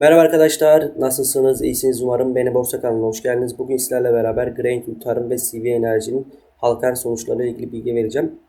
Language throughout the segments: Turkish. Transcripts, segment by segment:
Merhaba arkadaşlar, nasılsınız? İyisiniz umarım. Beni Borsa kanalına hoş geldiniz. Bugün sizlerle beraber Grain Tarım ve CV Enerji'nin halka arz sonuçlarıyla ilgili bilgi vereceğim.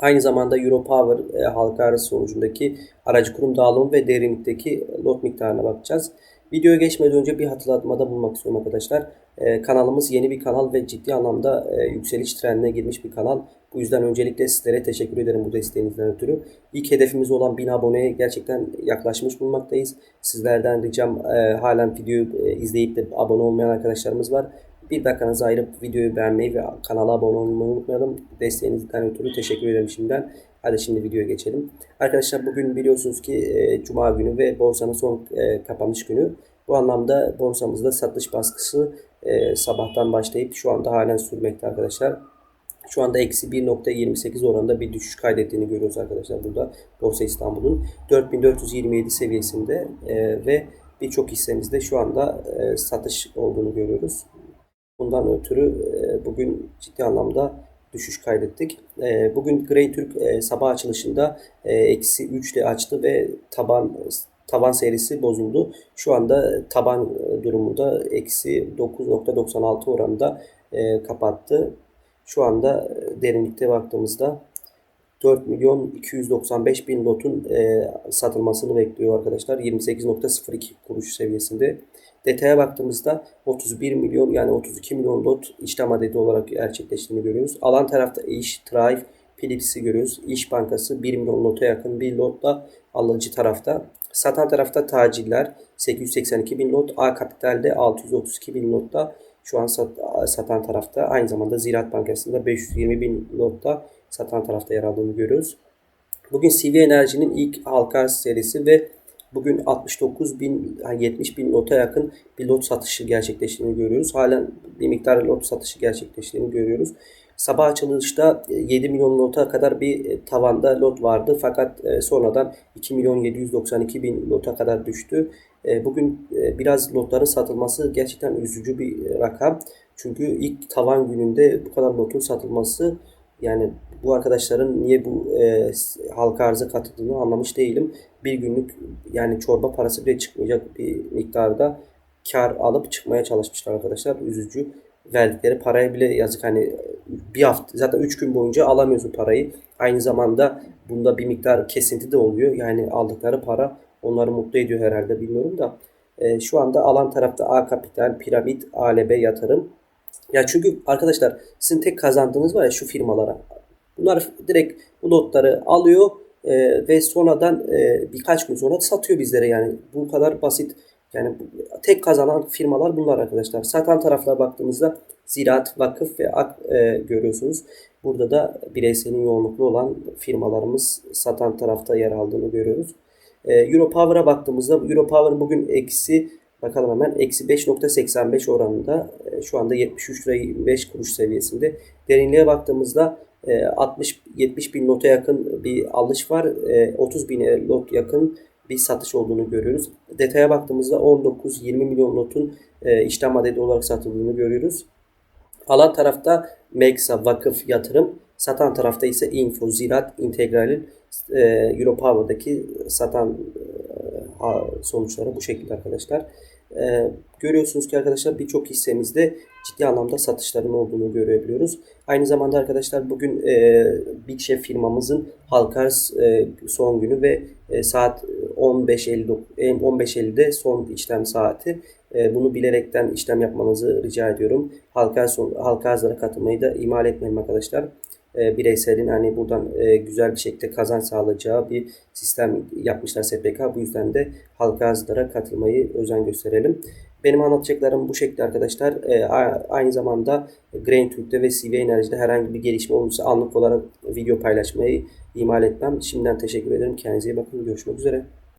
Aynı zamanda Europower e, halka arz sonucundaki aracı kurum dağılımı ve derinlikteki lot miktarına bakacağız. Videoya geçmeden önce bir hatırlatmada bulunmak istiyorum arkadaşlar. E, kanalımız yeni bir kanal ve ciddi anlamda e, yükseliş trendine girmiş bir kanal. Bu yüzden öncelikle sizlere teşekkür ederim bu desteğinizden ötürü. İlk hedefimiz olan 1000 aboneye gerçekten yaklaşmış bulunmaktayız. Sizlerden ricam e, halen videoyu e, izleyip de abone olmayan arkadaşlarımız var. Bir dakikanızı ayırıp videoyu beğenmeyi ve kanala abone olmayı unutmayalım. Desteğinizden ötürü teşekkür ederim şimdiden. Hadi şimdi videoya geçelim. Arkadaşlar bugün biliyorsunuz ki e, Cuma günü ve borsanın son e, kapanış günü. Bu anlamda borsamızda satış baskısı e, sabahtan başlayıp şu anda halen sürmekte arkadaşlar. Şu anda eksi 1.28 oranında bir düşüş kaydettiğini görüyoruz arkadaşlar burada Borsa İstanbul'un 4427 seviyesinde e, ve birçok hissemizde şu anda e, satış olduğunu görüyoruz. Bundan ötürü e, bugün ciddi anlamda düşüş kaydettik. E, bugün Grey Türk e, sabah açılışında eksi 3 ile açtı ve taban taban serisi bozuldu. Şu anda taban durumunda eksi 9.96 oranında kapattı. Şu anda derinlikte baktığımızda 4 milyon 295 bin lotun e, satılmasını bekliyor arkadaşlar. 28.02 kuruş seviyesinde. Detaya baktığımızda 31 milyon yani 32 milyon lot işlem adedi olarak gerçekleştiğini görüyoruz. Alan tarafta İş, Thrive, Philips'i görüyoruz. İş Bankası 1 milyon lota yakın bir lotla alıcı tarafta. Satan tarafta taciller 882 bin lot. A Kapital'de 632 bin lotta şu an sat, satan tarafta. Aynı zamanda Ziraat Bankası'nda 520 bin lotta satan tarafta yer aldığını görüyoruz. Bugün CV Enerji'nin ilk halka serisi ve bugün 69 bin, 70 bin lota yakın bir lot satışı gerçekleştiğini görüyoruz. Halen bir miktar lot satışı gerçekleştiğini görüyoruz. Sabah açılışta 7 milyon lota kadar bir tavanda lot vardı fakat sonradan 2 milyon 792 bin lota kadar düştü. Bugün biraz lotların satılması gerçekten üzücü bir rakam. Çünkü ilk tavan gününde bu kadar lotun satılması yani bu arkadaşların niye bu e, halka arıza katıldığını anlamış değilim. Bir günlük yani çorba parası bile çıkmayacak bir miktarda kar alıp çıkmaya çalışmışlar arkadaşlar. Üzücü. Verdikleri paraya bile yazık hani bir hafta zaten 3 gün boyunca alamıyorsun parayı. Aynı zamanda bunda bir miktar kesinti de oluyor. Yani aldıkları para onları mutlu ediyor herhalde bilmiyorum da. E, şu anda alan tarafta A Kapital, Piramit, ALB Yatırım. Ya çünkü arkadaşlar sizin tek kazandığınız var ya şu firmalara. Bunlar direkt bu lotları alıyor e, ve sonradan e, birkaç gün sonra satıyor bizlere yani. Bu kadar basit. Yani tek kazanan firmalar bunlar arkadaşlar. Satan taraflara baktığımızda Ziraat, Vakıf ve Ak e, görüyorsunuz. Burada da bireyselin yoğunluklu olan firmalarımız satan tarafta yer aldığını görüyoruz. E, Europower'a baktığımızda Europower bugün eksi bakalım hemen eksi 5.85 oranında e, şu anda 73 lira 25 kuruş seviyesinde. Derinliğe baktığımızda 60-70 e, bin nota yakın bir alış var. 30 e, bin lot yakın bir satış olduğunu görüyoruz. Detaya baktığımızda 19-20 milyon lotun işlem adedi olarak satıldığını görüyoruz. Alan tarafta Meksa, Vakıf, Yatırım. Satan tarafta ise Info, Ziraat, Integral'in Europower'daki satan sonuçları bu şekilde arkadaşlar. Ee, görüyorsunuz ki arkadaşlar birçok hissemizde ciddi anlamda satışların olduğunu görebiliyoruz. Aynı zamanda arkadaşlar bugün e, Big Chef firmamızın halka e, son günü ve e, saat 15.50 15.50'de son işlem saati. E, bunu bilerekten işlem yapmanızı rica ediyorum. Halka son halka arzlara katılmayı da ihmal etmeyin arkadaşlar e, bireyselin hani buradan e, güzel bir şekilde kazanç sağlayacağı bir sistem yapmışlar SPK. Bu yüzden de halka arzlara katılmayı özen gösterelim. Benim anlatacaklarım bu şekilde arkadaşlar. E, aynı zamanda Grain Türk'te ve CV Enerji'de herhangi bir gelişme olursa anlık olarak video paylaşmayı ihmal etmem. Şimdiden teşekkür ederim. Kendinize iyi bakın. Görüşmek üzere.